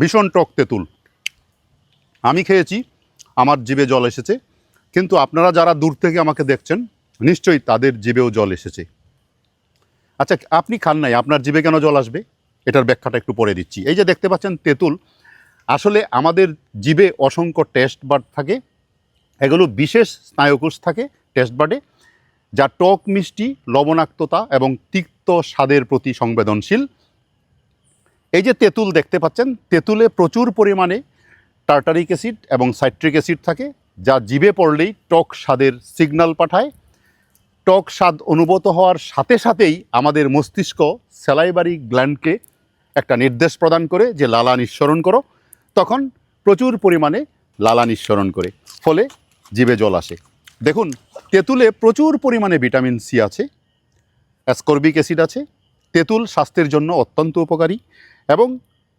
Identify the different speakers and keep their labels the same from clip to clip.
Speaker 1: ভীষণ টক তেঁতুল। আমি খেয়েছি, আমার জিভে জল এসেছে, কিন্তু আপনারা যারা দূর থেকে আমাকে দেখছেন, নিশ্চয়ই তাদের জিভেও জল এসেছে। আচ্ছা আপনি খান নাই, আপনার জিভে কেন জল আসবে? এটার ব্যাখ্যাটা একটু পরে দিচ্ছি। এই যে দেখতে পাচ্ছেন তেঁতুল, আসলে আমাদের জিভে অসংখ্য টেস্ট বার্ড থাকে, এগুলো বিশেষ স্নায়ুকোষ থাকে টেস্ট বার্ডে যা টক মিষ্টি, লবণাক্ততা এবং তিক্ত স্বাদের প্রতি সংবেদনশীল। এই যে তেঁতুল দেখতে পাচ্ছেন, তেঁতুলে প্রচুর পরিমাণে টার্টারিক অ্যাসিড এবং সাইট্রিক অ্যাসিড থাকে, যা জিভে পড়লেই টক স্বাদের সিগন্যাল পাঠায়। টক স্বাদ অনুভূত হওয়ার সাথে সাথেই আমাদের মস্তিষ্ক স্যালাইবারি গ্ল্যান্ডকে একটা নির্দেশ প্রদান করে যে লালা নিঃসরণ করো। তখন প্রচুর পরিমাণে লালা নিঃসরণ করে, ফলে জিভে জল আসে। দেখুন, তেঁতুলে প্রচুর পরিমাণে ভিটামিন সি আছে, অ্যাসকর্বিক অ্যাসিড আছে তেঁতুল স্বাস্থ্যের জন্য অত্যন্ত উপকারী এবং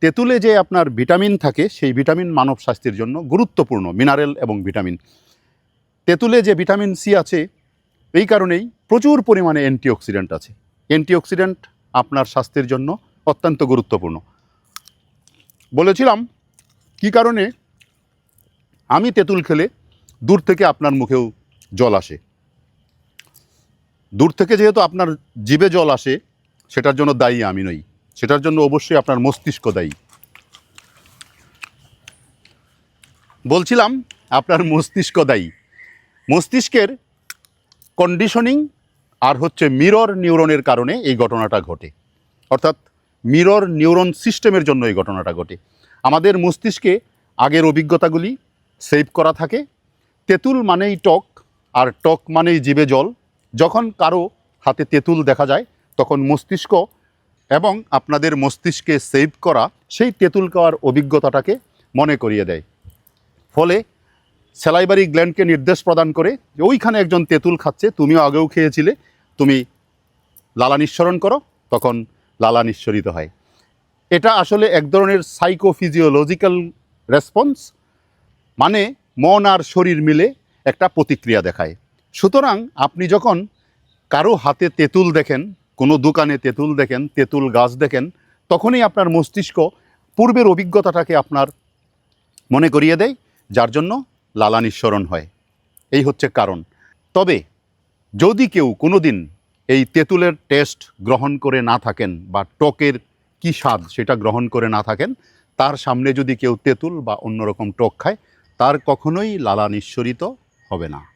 Speaker 1: তেঁতুলে যে আপনার ভিটামিন থাকে, সেই ভিটামিন মানব স্বাস্থ্যের জন্য গুরুত্বপূর্ণ, মিনারেল এবং ভিটামিন। তেঁতুলে যে ভিটামিন সি আছে, এই কারণেই প্রচুর পরিমাণে অ্যান্টিঅক্সিডেন্ট আছে। অ্যান্টিঅক্সিডেন্ট আপনার স্বাস্থ্যের জন্য অত্যন্ত গুরুত্বপূর্ণ। বলেছিলাম, কি কারণে? আমি তেঁতুল খেলে দূর থেকে আপনার মুখেও জল আসে। দূর থেকে যেহেতু আপনার জিভে জল আসে সেটার জন্য দায়ী আমি নই। সেটার জন্য অবশ্যই আপনার মস্তিষ্ক দায়ী। বলছিলাম, আপনার মস্তিষ্ক দায়ী। মস্তিষ্কের কন্ডিশনিং আর হচ্ছে মিরর নিউরনের কারণে এই ঘটনাটা ঘটে। অর্থাৎ মিরর নিউরন সিস্টেমের জন্য এই ঘটনাটা ঘটে। আমাদের মস্তিষ্কে আগের অভিজ্ঞতাগুলি সেভ করা থাকে। তেঁতুল মানেই টক, আর টক মানেই জিভে জল। যখন কারও হাতে তেঁতুল দেখা যায় তখন মস্তিষ্ক এবং আপনাদের মস্তিষ্কে সেভ করা সেই তেঁতুল খাওয়ার অভিজ্ঞতাটাকে মনে করিয়ে দেয়। ফলে সেলাইবারি গ্ল্যান্ডকে নির্দেশ প্রদান করে যে ওইখানে একজন তেঁতুল খাচ্ছে, তুমিও আগেও খেয়েছিলে, তুমি লালা নিঃসরণ করো, তখন লালা নিঃসরিত হয়। এটা আসলে এক ধরনের সাইকোফিজিওলজিক্যাল রেসপন্স মানে মন আর শরীর মিলে একটা প্রতিক্রিয়া দেখায়। সুতরাং আপনি যখন কারও হাতে তেঁতুল দেখেন কোনো দোকানে তেঁতুল দেখেন, তেঁতুল গাছ দেখেন, তখনই আপনার মস্তিষ্ক পূর্বের অভিজ্ঞতাটাকে আপনার মনে করিয়ে দেয়, যার জন্য লালা নিঃসরণ হয়। এই হচ্ছে কারণ। তবে যদি কেউ কোনো দিন এই তেঁতুলের টেস্ট গ্রহণ করে না থাকেন বা টকের কী স্বাদ সেটা গ্রহণ করে না থাকেন, তার সামনে যদি কেউ তেঁতুল বা অন্যরকম টক খায়, তার কখনোই লালা নিঃসরিত হবে না।